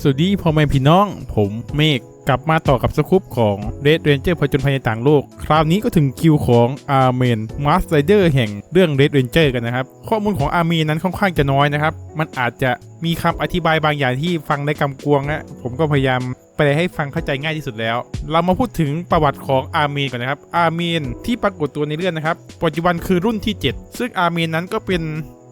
สวัสดีพ่อแม่พี่น้อง ผมเมฆกลับมาต่อกับสกู๊ปของ Red Ranger ผจญภัยในต่างโลก คราวนี้ก็ถึงคิวของอาร์เมนมาส t ตเดอร์แห่งเรื่อง Red Ranger กันนะครับ ข้อมูลของอาร์เมนนั้นค่อนข้างจะน้อยนะครับ มันอาจจะมีคำอธิบายบางอย่างที่ฟังได้กำกวงนะผมก็พยายามแปให้ฟังเข้าใจง่ายที่สุดแล้ว เรามาพูดถึงประวัติของอาร์เมนก่อนนะครับ อาร์เมนที่ปรากฏตัวในเรื่องนะครับ ปัจจุบันคือรุ่นที่ 7 ซึ่งอาร์เมนนั้นก็เป็น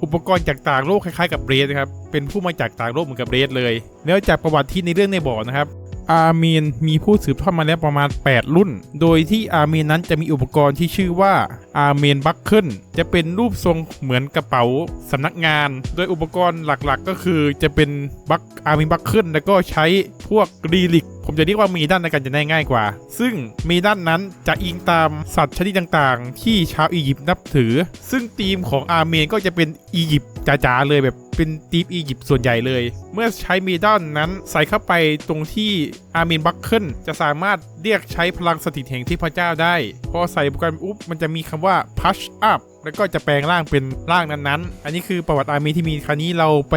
อุปกรณ์จากต่างโลกคล้ายๆกับเบรดนะครับ เป็นผู้มาจากต่างโลกเหมือนกับเบรดเลย แล้วจากประวัติที่ในเรื่องในบอกนะครับ อาร์เมนมีผู้สืบทอดมาแล้วประมาณ 8 รุ่น โดยที่อาร์เมนนั้นจะมีอุปกรณ์ที่ชื่อว่าอาร์เมนบัคเคิลจะเป็นรูปทรงเหมือนกระเป๋าสำนักงาน โดยอุปกรณ์หลักๆ ก็คือจะเป็นบัคอาร์เมนบัคเคิลแล้วก็ใช้ พวกรีลิกผมจะเรียกว่ามีด้านในการจะได้ง่ายกว่า ซึ่งมีด้านนั้นจะอิงตามสัตว์ชนิดต่างๆ ที่ชาวอียิปต์นับถือ ซึ่งธีมของอาร์เมนก็จะเป็นอียิปต์จ๋าๆเลยแบบเป็นธีมอียิปต์ส่วนใหญ่เลย เมื่อใช้มีด้านนั้นใส่เข้าไปตรงที่อาร์เมนบัคเคิลจะสามารถเรียกใช้พลังสถิตแห่งที่พระเจ้าได้ พอใส่อุปกรณ์อุ๊บมันจะมีคำว่า push up แล้วก็จะแปลงร่างเป็นร่างนั้นๆ อันนี้คือประวัติอาร์เมนที่มีคราวนี้เราไป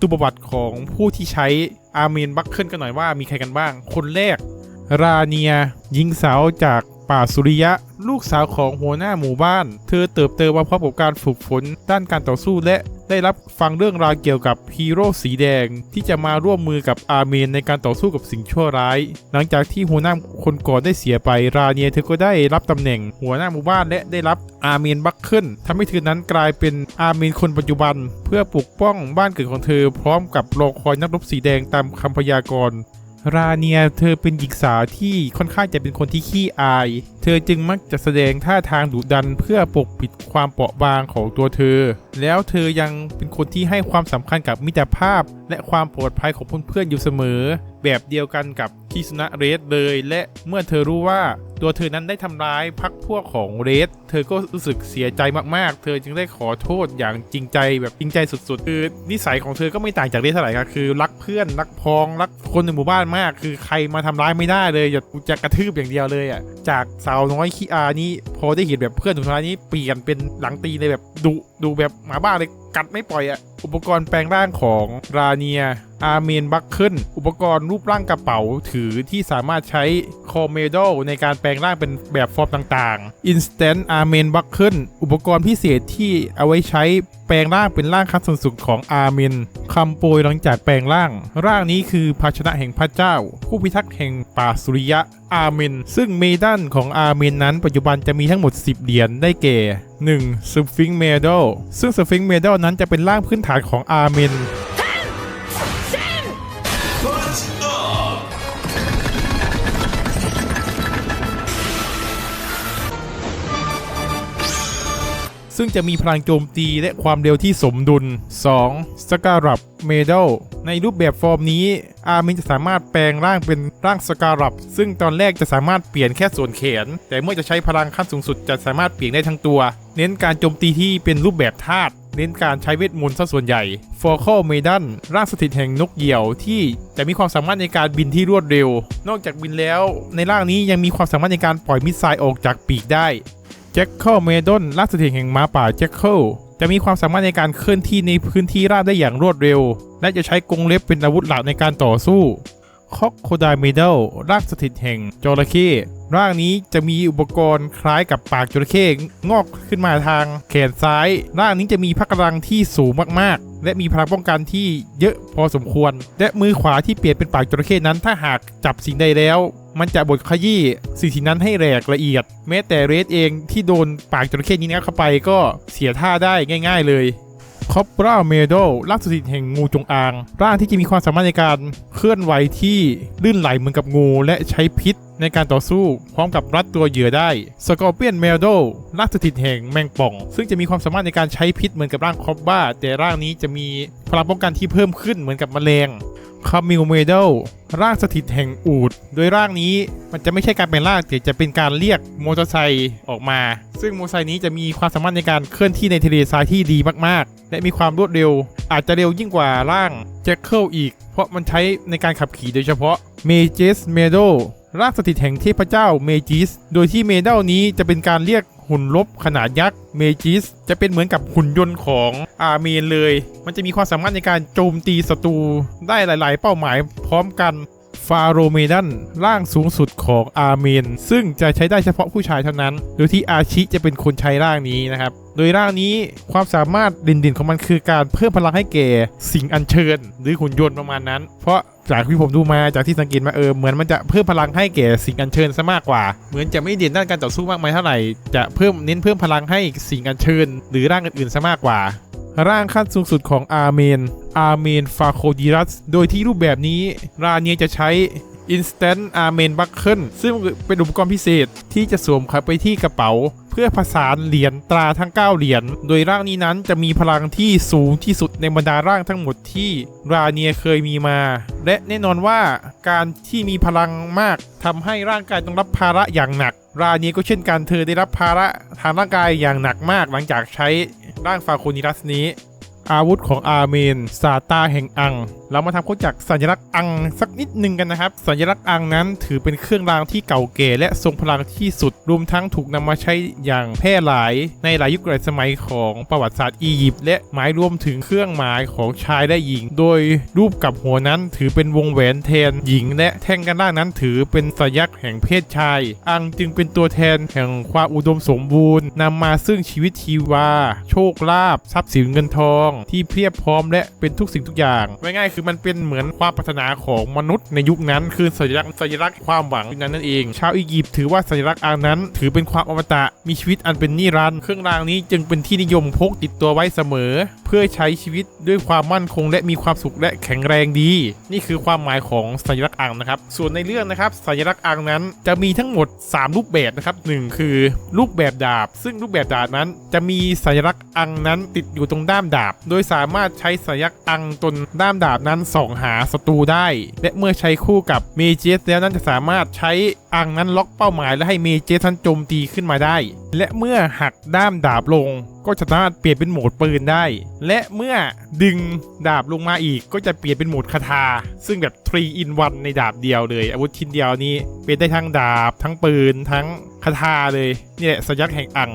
ดูประวัติของผู้ที่ใช้ อาร์เมนบัคเคิลกันหน่อยว่ามีใครกันบ้าง คนแรก ราเนียหญิงสาวจาก ป่าสุริยะ ลูกสาวของหัวหน้าหมู่บ้าน เธอเติบโตมาพร้อมกับการฝึกฝนด้านการต่อสู้และได้รับฟังเรื่องราวเกี่ยวกับฮีโร่สีแดง ที่จะมาร่วมมือกับอาเมนในการต่อสู้กับสิ่งชั่วร้าย หลังจากที่หัวหน้าคนก่อนได้เสียไปราเนียเธอก็ได้รับตำแหน่งหัวหน้าหมู่บ้านและได้รับอาเมนบัคเคิลทำให้เธอนั้นกลายเป็นอาเมนคนปัจจุบัน เพื่อปกป้องบ้านเกิดของเธอพร้อมกับรอคอยนักรบสีแดงตามคำพยากรณ์ ราเนียเธอเป็นหญิงสาวที่ค่อนข้างจะเป็นคนที่ขี้อาย เธอจึงมักจะแสดงท่าทางดุดันเพื่อปกปิดความเปราะบางของตัวเธอ แล้วเธอยังเป็นคนที่ให้ความสำคัญกับมิตรภาพ และความปลอดภัยของเพื่อนๆอยู่เสมอ แบบเดียวกันกับคิสุนะเรสเลย และเมื่อเธอรู้ว่า ตัวเธอนั้นได้ทำร้ายพักพวกของเรส เธอก็รู้สึกเสียใจมากๆ เธอจึงได้ขอโทษอย่างจริงใจแบบจริงใจสุดๆ คือนิสัยของเธอก็ไม่ต่างจากเรสเท่าไหร่ครับคือ รักเพื่อนรักพ้องรักคนในหมู่บ้านมาก คือใครมาทำร้ายไม่ได้เลยอย่าจะกระทืบอย่างเดียวเลยอะ จากสาวน้อยขี้อานี้พอได้เห็นแบบเพื่อนถูกทำร้ายนี้เปลี่ยนเป็นหลังตีเลยแบบดุดูแบบหมาบ้าเลย กัดไม่ปล่อยอะอุปกรณ์แปลงร่างของราเนีย อาร์เมนบัคเคิลอุปกรณ์รูปร่างกระเป๋าถือที่สามารถใช้คอเมโดในการแปลงร่างเป็นแบบฟอร์มต่างๆ Instant อาร์เมนบัคเคิลอุปกรณ์พิเศษที่เอาไว้ใช้แปลงร่างเป็นร่างขั้นสูงสุดของอาร์เมนคำโปรยหลังจากแปลงร่าง ร่างนี้คือภาชนะแห่งพระเจ้า ผู้พิทักษ์แห่งป่าสุริยะ อาร์เมนซึ่งเมดันของอาร์เมนนั้นปัจจุบันจะมีทั้งหมด 10 เหรียญได้แก่ 1. s p h i n x Medal ซึ่ง s p h i n x Medal นั้นจะเป็นร่างพื้นฐานของอาร์เมนซึ่งจะมีพลังโจมตีและความเร็วที่สมดุล 2. สการัปเมดัล ในรูปแบบฟอร์มนี้อาร์มินจะสามารถแปลงร่างเป็นร่างสการัปซึ่งตอนแรกจะสามารถเปลี่ยนแค่ส่วนแขน แต่เมื่อจะใช้พลังขั้นสูงสุดจะสามารถเปลี่ยนได้ทั้งตัว เน้นการโจมตีที่เป็นรูปแบบธาตุเน้นการใช้เวทมนต์ซะส่วนใหญ่ฟอร์คอลเมดันร่างสถิตแห่งนกเหยี่ยวที่จะมีความสามารถในการบินที่รวดเร็ว นอกจากบินแล้ว ในร่างนี้ยังมีความสามารถในการปล่อยมิสไซล์ออกจากปีกได้แจ็คเคิลเมดอนล่าสถิตแห่งม้าป่าแจ็คเคิล จะมีความสามารถในการเคลื่อนที่ในพื้นที่ราบได้อย่างรวดเร็ว และจะใช้กรงเล็บเป็นอาวุธหลักในการต่อสู้คอกโคไดเมดลร่างสถิตแห่งจระเข้ร่างนี้จะมีอุปกรณ์คล้ายกับปากจระเข้งอกขึ้นมาทางแขนซ้าย ร่างนี้จะมีพกลังที่สูงมากๆ และมีพลังป้องกันที่เยอะพอสมควร และมือขวาที่เปลี่ยนเป็นปากจระเข้นั้นถ้าหากจับสิ่งใดแล้วมันจะบดขยี้สิ่งสิ่นั้นให้แหลกละเอียด แม้แต่เรสเองที่โดนปากจระเข้นี้งับเข้าไปก็เสียท่าได้ง่าย ๆเลยคอปราเมโดร่างสถิตแห่งงูจงอาง ร่างที่จะมีความสามารถในการเคลื่อนไหวที่ลื่นไหลเหมือนกับงู และใช้พิษในการต่อสู้พร้อมกับรัดตัวเหยื่อได้สกอร์เปียนเมโดร่างสถิตแห่งแมงป่อง ซึ่งจะมีความสามารถในการใช้พิษเหมือนกับร่างคอบบ้า แต่ร่างนี้จะมีพลังป้องกันที่เพิ่มขึ้นเหมือนกับแมลง คามิลเมโดร่างสถิตแห่งอูด โดยร่างนี้มันจะไม่ใช่การเป็นร่างแต่จะเป็นการเรียกมอเตอร์ไซค์ออกมา ซึ่งมอเตอร์ไซค์นี้จะมีความสามารถในการเคลื่อนที่ในทะเลทรายที่ดีมากๆ และมีความรวดเร็ว อาจจะเร็วยิ่งกว่าร่างแจ็คเกิลอีก เพราะมันใช้ในการขับขี่โดยเฉพาะเมเจสเมโด ร่างสถิตแห่งเทพเจ้าเมจิส โดยที่เมดัลนี้จะเป็นการเรียกหุ่นลบขนาดยักษ์เมจิส จะเป็นเหมือนกับหุ่นยนต์ของอาร์เมนเลย มันจะมีความสามารถในการโจมตีศัตรูได้หลาย ๆ เป้าหมายพร้อมกันฟาโรเมดันร่างสูงสุดของอาร์เมน ซึ่งจะใช้ได้เฉพาะผู้ชายเท่านั้น โดยที่อาชิจะเป็นคนใช้ร่างนี้นะครับ โดยร่างนี้ความสามารถเด่นๆของมันคือการเพิ่มพลังให้แก่สิ่งอัญเชิญ หรือหุ่นยนต์ประมาณนั้น เพราะ จากที่ผมดูมาจากที่สังเกตมาเออเหมือนมันจะเพิ่มพลังให้แก่สิ่งอัญเชิญซะมากกว่า เหมือนจะไม่เด่นด้านการต่อสู้มากมายเท่าไหร่จะเพิ่มเน้นเพิ่มพลังให้สิ่งอัญเชิญ หรือร่างอื่นๆซะมากกว่า ร่างขั้นสูงสุดของอาร์เมน อาร์เมนฟาโคดิรัส โดยที่รูปแบบนี้ราเนียจะใช้ Instant Amen Buckle ซึ่งเป็นอุปกรณ์พิเศษที่จะสวมเข้าไปที่กระเป๋า พื่อผสานเหรียญตราทั้ง 9 เหรียญ โดยร่างนี้นั้นจะมีพลังที่สูงที่สุดในบรรดาร่างทั้งหมดที่ราเนียเคยมีมา และแน่นอนว่าการที่มีพลังมากทำให้ร่างกายต้องรับภาระอย่างหนัก ราเนียก็เช่นกันเธอได้รับภาระทางร่างกายอย่างหนักมากหลังจากใช้ร่างฟาโคนิรัสนี้ อาวุธของอาร์เมนซาตาแห่งอัง เรามาทำความรู้จักสัญลักษณ์อังสักนิดหนึ่งกันนะครับ สัญลักษณ์อังนั้นถือเป็นเครื่องรางที่เก่าแก่และทรงพลังที่สุด รวมทั้งถูกนำมาใช้อย่างแพร่หลายในหลายยุคหลายสมัยของประวัติศาสตร์อียิปต์และหมายรวมถึงเครื่องหมายของชายและหญิง โดยรูปกับหัวนั้นถือเป็นวงแหวนแทนหญิง และแท่งกันล่างนั้นถือเป็นสัญลักษณ์แห่งเพศชาย อังจึงเป็นตัวแทนแห่งความอุดมสมบูรณ์นำมาซึ่งชีวิตชีวา โชคลาภทรัพย์สินเงินทองที่เพียบพร้อมและเป็นทุกสิ่งทุกอย่างง่ายๆคือมันเป็นเหมือนความปรารถนาของมนุษย์ในยุคนั้น คือสัญลักษณ์สัญลักษณ์ความหวังนั้นนั่นเอง ชาวอียิปต์ถือว่าสัญลักษณ์อังนั้น ถือเป็นความอมตะมีชีวิตอันเป็นนิรันดร์เครื่องรางนี้จึงเป็นที่นิยมพกติดตัวไว้เสมอ เพื่อใช้ชีวิตด้วยความมั่นคง และมีความสุขและแข็งแรงดี นี่คือความหมายของสัญลักษณ์อังนะครับ ส่วนในเรื่องนะครับสัญลักษณ์อังนั้นจะมีทั้งหมด 3 รูปแบบนะครับหนึ่งคือรูปแบบดาบ ซึ่งรูปแบบดาบนั้นจะมีสัญลักษณ์อังนั้นติดอยู่ตรงด้ามดาบโดยสามารถใช้สัญลักษณ์อังตนด้ามดาบนั้นส่องหาศัตรูได้ และเมื่อใช้คู่กับเมเจสแล้วนั้นจะสามารถใช้อังนั้นล็อกเป้าหมายและให้เมเจสนั้นโจมตีขึ้นมาได้ และเมื่อหักด้ามดาบลงก็จะสามารถเปลี่ยนเป็นโหมดปืนได้ และเมื่อดึงดาบลงมาอีกก็จะเปลี่ยนเป็นโหมดคาถาซึ่งแบบ 3 in 1 ในดาบเดียวเลย อาวุธชิ้นเดียวนี้เป็นได้ทั้งดาบ ทั้งปืน ทั้งคาถาเลยนี่แหละสัญลักษณ์แห่งอัง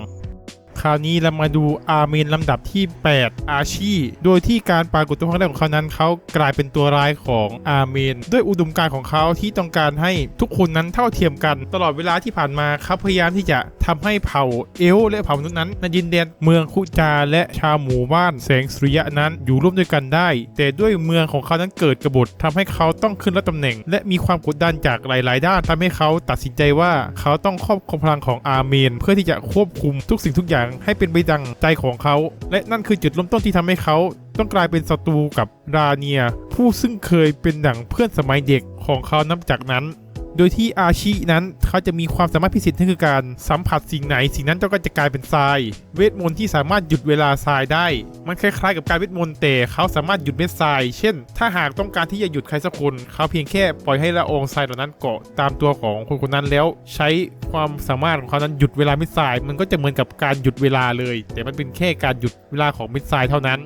คราวนี้เรามาดูอาร์เมนลำดับที่ 8 อาชี โดยที่การปรากฏตัวครั้งแรกของเขานั้นเขากลายเป็นตัวร้ายของอาร์เมน ด้วยอุดมการณ์ของเขาที่ต้องการให้ทุกคนนั้นเท่าเทียมกัน ตลอดเวลาที่ผ่านมาเขาพยายามที่จะทำให้เผ่าเอลและเผ่ามนุษย์นั้นในดินแดนเมืองคุจาและชาวหมู่บ้านแสงสุริยะนั้นอยู่ร่วมด้วยกันได้ แต่ด้วยเมืองของเขานั้นเกิดกบฏทำให้เขาต้องขึ้นรับตำแหน่ง และมีความกดดันจากหลาย ๆ ด้านทำให้เขาตัดสินใจว่าเขาต้องครอบครองพลังของอาร์เมน เพื่อที่จะควบคุมทุกสิ่งทุกอย่างให้เป็นไปดังใจของเขา และนั่นคือจุดเริ่มต้นที่ทำให้เขา ต้องกลายเป็นศัตรูกับราเนีย ผู้ซึ่งเคยเป็นดั่งเพื่อนสมัยเด็กของเขานับจากนั้น โดยที่อาชินั้นเขาจะมีความสามารถพิเศษนั่นคือการสัมผัสสิ่งไหน สิ่งนั้นก็จะกลายเป็นทราย เวทมนต์ที่สามารถหยุดเวลาทรายได้ มันคล้ายๆ กับการเวทมนต์แต่เขาสามารถหยุดเม็ดทราย เช่น ถ้าหากต้องการที่จะหยุดใครสักคนเขาเพียงแค่ปล่อยให้ละอองทรายเหล่านั้นเกาะตามตัวของคนคนนั้นแล้ว ใช้ความสามารถของเขานั้นหยุดเวลาเม็ดทราย มันก็จะเหมือนกับการหยุดเวลาเลย แต่มันเป็นแค่การหยุดเวลาของเม็ดทรายเท่านั้น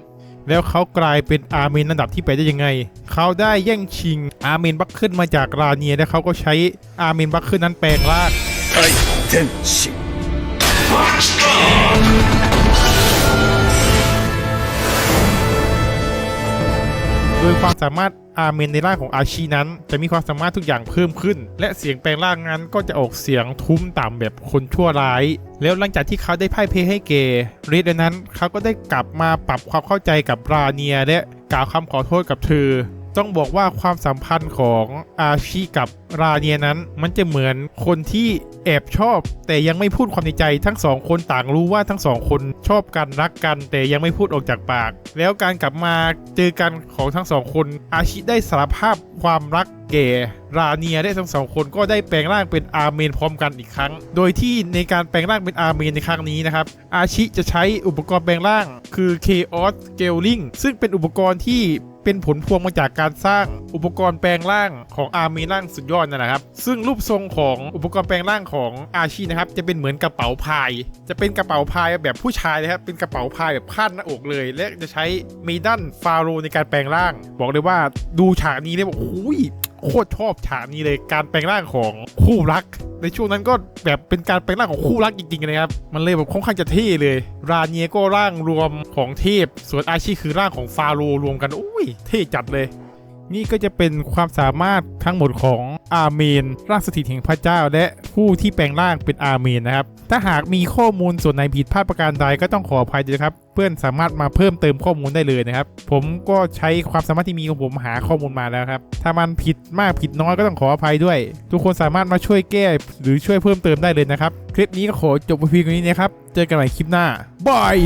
แล้วเขากลายเป็นอาร์เมนอันดับที่ 8 ได้ยังไง เขาได้แย่งชิงอาร์เมนบัคขึ้นมาจากราเนียและเขาก็ใช้อาร์เมนบัคขึ้นนั้นแปลงร่างไทเทนชิ ยความสามารถอาร์เมนในร่างของอาชีนั้น จะมีความสามารถทุกอย่างเพิ่มขึ้น และเสียงแปลงร่างนั้นก็จะออกเสียงทุ้มต่ำแบบคนชั่วร้าย แล้วหลังจากที่เขาได้พ่ายเพให้เกเรดนั้นเขาก็ได้กลับมาปรับความเข้าใจกับราเนียและกล่าวคำขอโทษกับเธอ ต้องบอกว่าความสัมพันธ์ของอาชีกับราเนียนั้น มันจะเหมือนคนที่แอบชอบ แต่ยังไม่พูดความในใจทั้งสองคนต่างรู้ว่าทั้งสองคนชอบกันรักกัน แต่ยังไม่พูดออกจากปาก แล้วการกลับมาเจอกันของทั้งสองคน อาชิได้สารภาพความรักแก่ราเนียได้ทั้งสองคนก็ได้แปลงร่างเป็นอาร์เมนพร้อมกันอีกครั้ง โดยที่ในการแปลงร่างเป็นอาร์เมนในครั้งนี้นะครับ อาชิจะใช้อุปกรณ์แปลงร่าง คือ Chaos Scaling ซึ่งเป็นอุปกรณ์ที่ เป็นผลพวงมาจากการสร้างอุปกรณ์แปลงร่างของอาร์เมนร่างสุดยอดนั่นแหละครับ ซึ่งรูปทรงของอุปกรณ์แปลงร่างของอาชีนะครับจะเป็นเหมือนกระเป๋าพาย จะเป็นกระเป๋าพายแบบผู้ชายเลยครับเป็นกระเป๋าพายแบบคาดหน้าอกเลย และจะใช้มีดันฟาโรในการแปลงร่าง บอกเลยว่าดูฉากนี้แล้วบอกโอ้ย โคตรชอบฉากนี้เลยการแปลงร่างของคู่รัก ในช่วงนั้นก็แบบเป็นการแปลงร่างของคู่รักจริงๆเลยครับ มันเลยแบบค่อนข้างจะเท่เลย ราเนียก็ร่างรวมของเทพ ส่วนอาชีคือร่างของฟาโรรวมกันอุ้ยเท่จัดเลย นี่ก็จะเป็นความสามารถทั้งหมดของ อาเมนร่างสถิตแห่งพระเจ้า และผู้ที่แปลงร่างเป็นอาเมนนะครับ ถ้าหากมีข้อมูลส่วนไหนผิดพลาดประการใดก็ต้องขออภัยด้วยครับ เพื่อนสามารถมาเพิ่มเติมข้อมูลได้เลยนะครับ ผมก็ใช้ความสามารถที่มีของผมหาข้อมูลมาแล้วครับ ถ้ามันผิดมากผิดน้อยก็ต้องขออภัยด้วย ทุกคนสามารถมาช่วยแก้หรือช่วยเพิ่มเติมได้เลยนะครับ คลิปนี้ก็ขอจบไปเพียงเท่านี้นะครับ เจอกันใหม่คลิปหน้าบาย